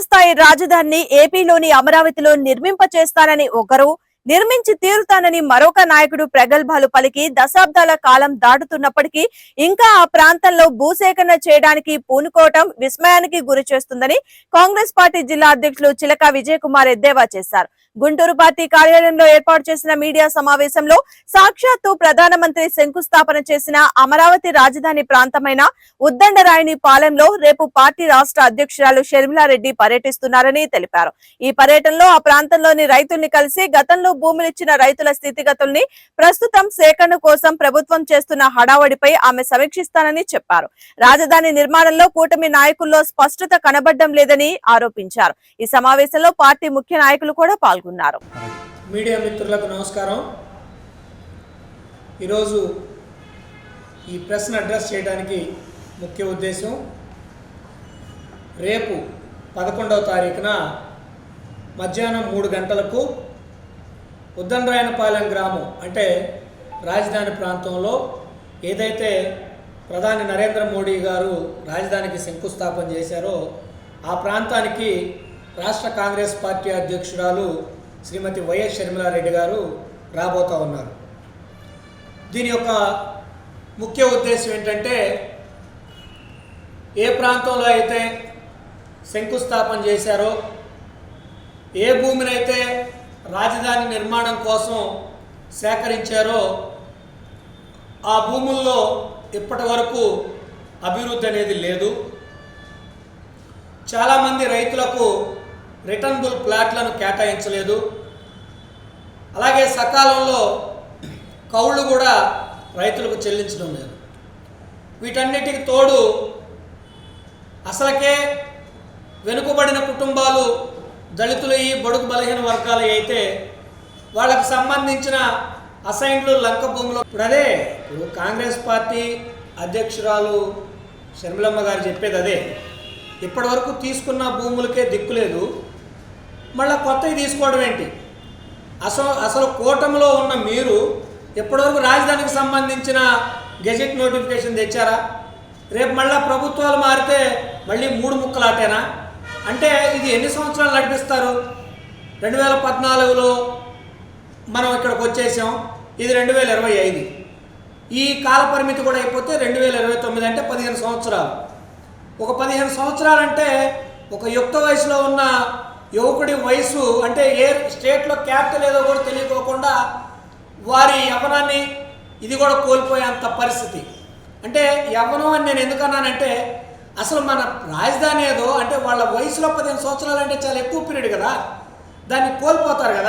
స్థాయి రాజధానిని ఏపీలోని అమరావతిలో నిర్మింప చేస్తానని ఒకరు నిర్మించి తీరుతానని మరొక నాయకుడు ప్రగల్భాలు పలికి దశాబ్దాల కాలం దాటుతున్నప్పటికీ ఇంకా ఆ ప్రాంతంలో భూసేకరణ చేయడానికి పూనుకోవటం విస్మయానికి గురి చేస్తుందని కాంగ్రెస్ పార్టీ జిల్లా అధ్యక్షులు చిలక విజయ్ కుమార్ ఎద్దేవా చేశారు. గుంటూరు పార్టీ కార్యాలయంలో ఏర్పాటు చేసిన మీడియా సమావేశంలో సాక్షాత్తు ప్రధానమంత్రి శంకుస్థాపన చేసిన అమరావతి రాజధాని ప్రాంతమైన ఉద్దండరాయిని పాలెంలో రేపు పార్టీ రాష్ట్ర అధ్యక్షురాలు షర్మిలారెడ్డి పర్యటిస్తున్నారని తెలిపారు. ఈ పర్యటనలో ఆ ప్రాంతంలోని రైతుల్ని కలిసి గతంలో భూములిచ్చిన రైతుల స్థితిగతుల్ని ప్రస్తుతం సేకరణ కోసం ప్రభుత్వం చేస్తున్న హడావడిపై ఆమె సమీక్షిస్తానని చెప్పారు. రాజధాని నిర్మాణంలో కూటమి నాయకుల్లో స్పష్టత కనబడడం లేదని ఆరోపించారు. ఈ సమావేశంలో పార్టీ ముఖ్య నాయకులు కూడా పాల్గొన్నారు. మీడియా మిత్రులకు నమస్కారం. ఈరోజు ఈ ప్రశ్న అడ్రస్ చేయడానికి ముఖ్య ఉద్దేశం రేపు పదకొండవ తారీఖున మధ్యాహ్నం మూడు గంటలకు ఉద్దండరాయనపాలెం గ్రామం అంటే రాజధాని ప్రాంతంలో ఏదైతే ప్రధాని నరేంద్ర మోడీ గారు రాజధానికి శంకుస్థాపన చేశారో ఆ ప్రాంతానికి రాష్ట్ర కాంగ్రెస్ పార్టీ అధ్యక్షురాలు శ్రీమతి వైఎస్ షర్మిలారెడ్డి గారు రాబోతూ ఉన్నారు. దీని యొక్క ముఖ్య ఉద్దేశం ఏంటంటే ఏ ప్రాంతంలో అయితే శంకుస్థాపన చేశారో ఏ భూమినైతే రాజధాని నిర్మాణం కోసం సేకరించారో ఆ భూముల్లో ఇప్పటి వరకు అభివృద్ధి అనేది లేదు. చాలామంది రైతులకు రిటర్నబుల్ ప్లాట్లను కేటాయించలేదు. అలాగే సకాలంలో కౌళ్ళు కూడా రైతులకు చెల్లించడం లేదు. వీటన్నిటికి తోడు అసలకే వెనుకబడిన కుటుంబాలు దళితులు ఈ బడుగు బలహీన వర్గాలు అయితే వాళ్ళకు సంబంధించిన అసైన్లు లంక భూములు. ఇప్పుడు అదే ఇప్పుడు కాంగ్రెస్ పార్టీ అధ్యక్షురాలు షర్మిలమ్మ గారు చెప్పేది అదే. ఇప్పటి వరకు తీసుకున్న భూములకే దిక్కు లేదు. మళ్ళీ కొత్తవి తీసుకోవడం ఏంటి? అసలు అసలు కూటమిలో ఉన్న మీరు ఇప్పటివరకు రాజధానికి సంబంధించిన గెజెట్ నోటిఫికేషన్ తెచ్చారా? రేపు మళ్ళీ ప్రభుత్వాలు మారితే మళ్ళీ మూడు ముక్కలాటేనా? అంటే ఇది ఎన్ని సంవత్సరాలు నడిపిస్తారు? రెండు వేల పద్నాలుగులో మనం ఇక్కడికి వచ్చేసాం. ఇది రెండు వేల ఇరవై ఐదు. ఈ కాల పరిమితి కూడా అయిపోతే రెండు వేల ఇరవై తొమ్మిది అంటే పదిహేను సంవత్సరాలు. ఒక పదిహేను సంవత్సరాలంటే ఒక యుక్త వయసులో ఉన్న యువకుడి వయసు అంటే ఏ స్టేట్లో క్యాపిటల్ ఏదో కూడా తెలియకోకుండా వారి యవనాన్ని ఇది కూడా కోల్పోయేంత పరిస్థితి. అంటే యవ్వనం అని నేను ఎందుకన్నానంటే అసలు మన రాజధాని ఏదో అంటే వాళ్ళ వయసులో పదిహేను సంవత్సరాలు అంటే చాలా ఎక్కువ పీరియడ్ కదా. దాన్ని కోల్పోతారు కదా.